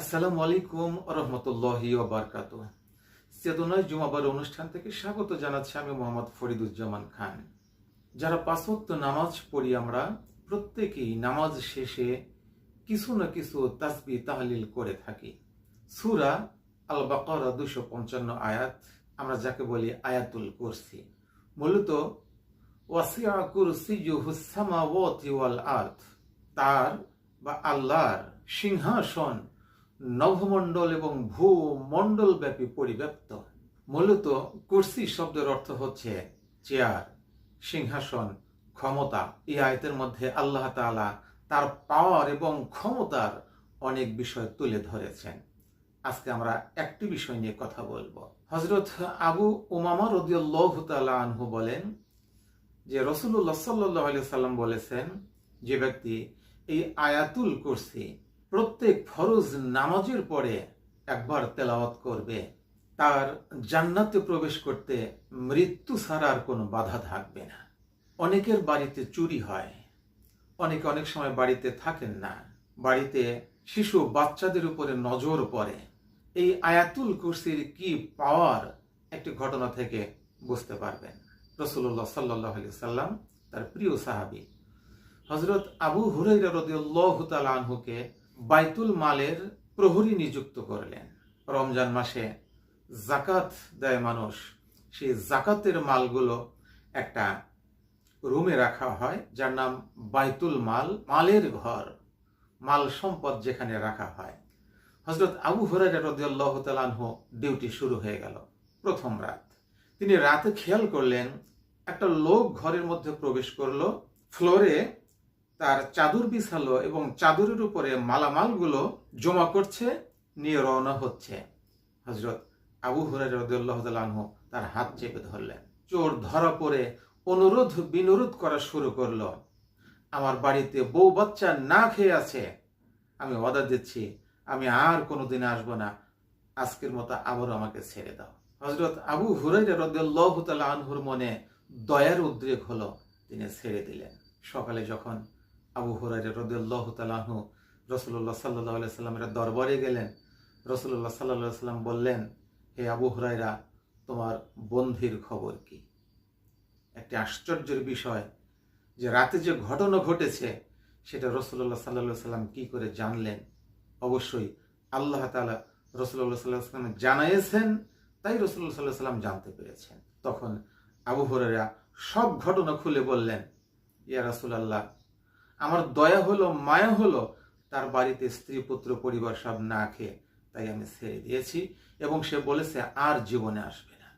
আসসালামু আলাইকুম রহমতুল্লাহি বারকাত চেতনায় জুমাবার অনুষ্ঠান থেকে স্বাগত জানাচ্ছি আমি মোহাম্মদ ফরিদুজ্জামান খান। যারা পাঁচত্ব নামাজ পড়ি আমরা, প্রত্যেকেই নামাজ শেষে কিছু না কিছু তাসবি তাহলিল করে থাকি। সুরা আল বাকরা দুশো পঞ্চান্ন আয়াত, আমরা যাকে বলি আয়াতুল কুরসি। মূলত ওয়াসিয়া কুরসিয়ুহুস সামাওয়াতি ওয়াল আরদ, তার বা আল্লাহর সিংহাসন নভমণ্ডল এবং ভূমণ্ডল ব্যাপী পরিব্যাপ্ত। মূলত কুর্সি শব্দের অর্থ হচ্ছে চেয়ার, সিংহাসন, ক্ষমতা। এই আয়তের মধ্যে আল্লাহ তাআলা তার পাওয়ার এবং ক্ষমতার অনেক বিষয় তুলে ধরেছেন। আজকে আমরা একটি বিষয় নিয়ে কথা বলব। হজরত আবু উমামা রদিউল্লাহ আনহু বলেন যে রসুল্লাহ সাল্লাহ সাল্লাম বলেছেন যে ব্যক্তি এই আয়াতুল কুরসি প্রত্যেক ফরজ নামাজের পরে একবার তেলাওয়াত করবে, তার জান্নাতে প্রবেশ করতে মৃত্যু ছাড়ার কোনো বাধা থাকবে না। অনেকের বাড়িতে চুরি হয়, অনেকে অনেক সময় বাড়িতে থাকেন না, বাড়িতে শিশু বাচ্চাদের উপরে নজর পড়ে। এই আয়াতুল কুরসির কি পাওয়ার একটি ঘটনা থেকে বুঝতে পারবেন। রসুল্লাহ সাল্লাহ আলি সাল্লাম তার প্রিয় সাহাবি হজরত আবু হুরাইরা রদিউল্লাহ আনহুকে বাইতুল মালের প্রহরী নিযুক্ত করলেন। রমজান মাসে জাকাত দেয় মানুষ। সেই জাকাতের মালগুলো একটা রুমে রাখা হয়, যার নাম বাইতুল মাল, মালের ঘর, মাল সম্পদ যেখানে রাখা হয়। হজরত আবু তালানহু ডিউটি শুরু হয়ে গেল প্রথম রাত। তিনি রাতে খেয়াল করলেন, একটা লোক ঘরের মধ্যে প্রবেশ করল, ফ্লোরে তার চাদর বিছালো এবং চাদরের উপরে মালামালগুলো জমা করছে, নিয়ে রওনা হচ্ছে। হজরত আবু রদুল্লাহ তার হাত চেপে ধরলেন। চোর ধরা পড়ে অনুরোধ, বিনোরোধ করা শুরু করল। আমার বাড়িতে বউ বাচ্চা না খেয়ে আছে। আমি অর্ডার দিচ্ছি, আমি আর কোনোদিন আসব না। আজকের মতো আবারও আমাকে ছেড়ে দাও। হজরত আবু হুরাই রদুল্লাহ আনহুর মনে দয়ার উদ্রেক হলো, তিনি ছেড়ে দিলেন। সকালে যখন আবু হুরাই রদুল্লাহ তালাহু রসুল্লাহ সাল্লাহ সাল্লামের দরবারে গেলেন। রসুল্লাহ সাল্লাহ সাল্লাম বললেন, হে আবু হুরাইরা তোমার বন্ধির খবর কি? একটি আশ্চর্যের বিষয় যে রাতে যে ঘটনা ঘটেছে, সেটা রসুল্লাহ সাল্লাহ সাল্লাম কি করে জানলেন? অবশ্যই আল্লাহ তালা রসুল্লাহ সাল্লাহ সাল্লাম জানাইয়েছেন, তাই রসুল্লাহ সাল্লাহ সাল্লাম জানতে পেরেছেন। তখন আবু হুরাইরা সব ঘটনা খুলে বললেন, ইয়া রাসুলাল্লাহ আমার দয়া হলো, মায়া হলো, তার বাড়িতে স্ত্রী, পুত্র, পরিবার সব না খেয়ে। তাই আমি ছেড়ে দিয়েছি এবং সে বলেছে, আর জীবনে আসবে না।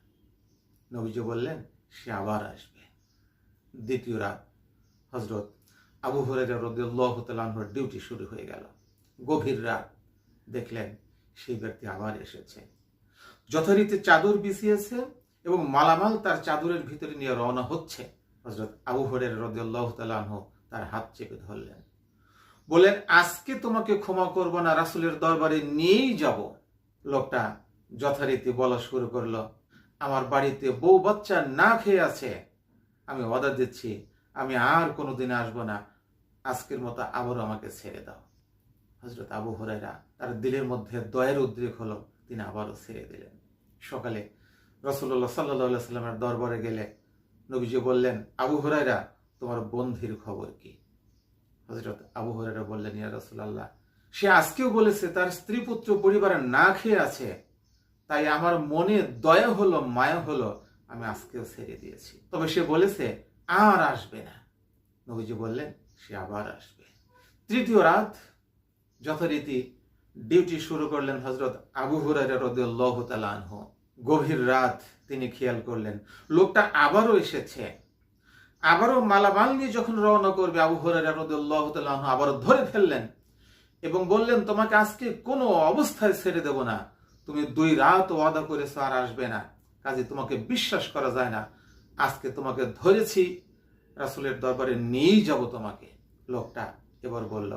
নবীজি বললেন, সে আবার আসবে। দ্বিতীয় রাত হজরত আবু হরেরা রদুল্লাহর ডিউটি শুরু হয়ে গেল। গভীর রাত, দেখলেন সেই ব্যক্তি আবার এসেছে। যথারীতি চাদর বিছিয়েছে এবং মালামাল তার চাদরের ভিতরে নিয়ে রওনা হচ্ছে। হজরত আবু হরের রদুল্লাহ তালাহ তার হাত চেপে ধরলেন। বলেন আজকে তোমাকে ক্ষমা করব না, রাসুলের দরবারে নিয়েই যাব। লোকটা যথারীতি বলা শুরু করল, আমার বাড়িতে বউ বাচ্চা না খেয়ে আছে, আমি অর্ডার দিচ্ছি, আমি আর কোনোদিন আসব না, আজকের মতো আবারও আমাকে ছেড়ে দাও। হজরত আবু হরাইরা তার দিলের মধ্যে দয়ের উদ্রেক হলো, তিনি আবারও ছেড়ে দিলেন। সকালে রসুল্লাহ সাল্লাহ সাল্লামের দরবারে গেলে নবীজি বললেন, আবু হরাইরা তোমার বন্ধির খবর কি? হজরত আবু হরেরা বললেন, ইয়া রসুল্লাহ সে আজকেও বলেছে, তার স্ত্রী পুত্র পরিবারে না খেয়ে আছে, তাই আমার মনে দয়া হলো, মায়া হলো, আমি আজকেও ছেড়ে দিয়েছি। তবে সে বলেছে, আর আসবে না। নবীজি বললেন, সে আবার আসবে। তৃতীয় রাত, যথারীতি ডিউটি শুরু করলেন হজরত আবু হুরাইরা রদুল্লাহ গভীর রাত তিনি খেয়াল করলেন, লোকটা আবারও এসেছে। আবারও মালামাল নিয়ে যখন রওনা করবে আবু হরাহ আবারও ধরে ফেললেন এবং বললেন, তোমাকে আজকে কোনো অবস্থায় ছেড়ে দেব না। তুমি দুই রাত ওয়াদা করেছ আর আসবে না। কাজে তোমাকে বিশ্বাস করা যায় না। আজকে তোমাকে ধরেছি। রাসুলের দরবারে নিয়েই যাব তোমাকে। লোকটা এবার বলল,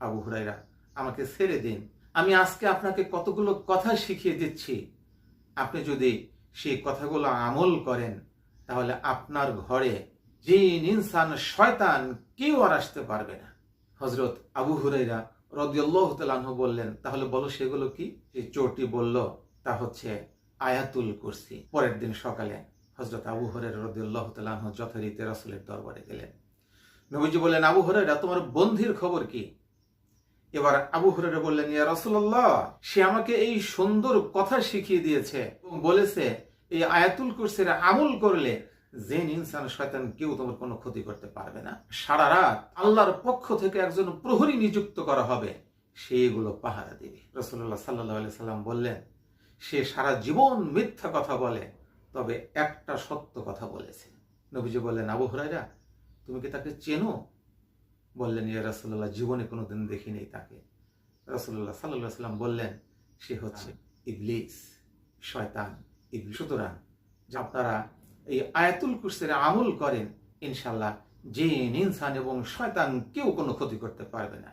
আবু হুরাইরা আমাকে ছেড়ে দিন। আমি আজকে আপনাকে কতগুলো কথা শিখিয়ে দিচ্ছি। আপনি যদি সেই কথাগুলো আমল করেন, তাহলে আপনার ঘরে জিন, ইনসান শয়তান কেউ আর আসতে পারবে না। হজরত আবু হুরাইরা রদিয়াল্লাহ বললেন, তাহলে বলো সেগুলো কি? যে চোরটি বলল, তা হচ্ছে আয়াতুল কুরসি। পরের দিন সকালে হজরত আবু হরের রদিউল্লাহ তালাহ যথারীতি রাসুলের দরবারে গেলেন। নবীজি বললেন, আবু হরেরা তোমার বন্ধির খবর কি? এবার আবু হরেরা বললেন, ইয়া রাসূলুল্লাহ, সে আমাকে এই সুন্দর কথা শিখিয়ে দিয়েছে এবং বলেছে, এই আয়াতুল কুরসির আমল করলে জেন ইনসান শয়তান কেউ তোমার কোনো ক্ষতি করতে পারবে না। সারা রাত আল্লাহর পক্ষ থেকে একজন প্রহরী নিযুক্ত করা হবে। সে এগুলো পাহারা দিবে। রসুল্লাহ সাল্লাহ আলি সাল্লাম বললেন সে সারা জীবন মিথ্যা কথা বলে তবে একটা সত্য কথা বলেছে। নবীজি বললেন আবু হরাইরা তুমি কি তাকে চেনো? বললেন ইয়া রাসুল্লাহ জীবনে কোনোদিন দেখিনি তাকে। রাসুল্লাহ সাল্লাহ সাল্লাম বললেন সে হচ্ছে ইবলিস শয়তান ইবলিস। সুতরাং যে আপনারা এই আয়াতুল কুরসির আমল করেন ইনশাল্লাহ জিন, ইনসান এবং শয়তান কেউ কোনো ক্ষতি করতে পারবে না।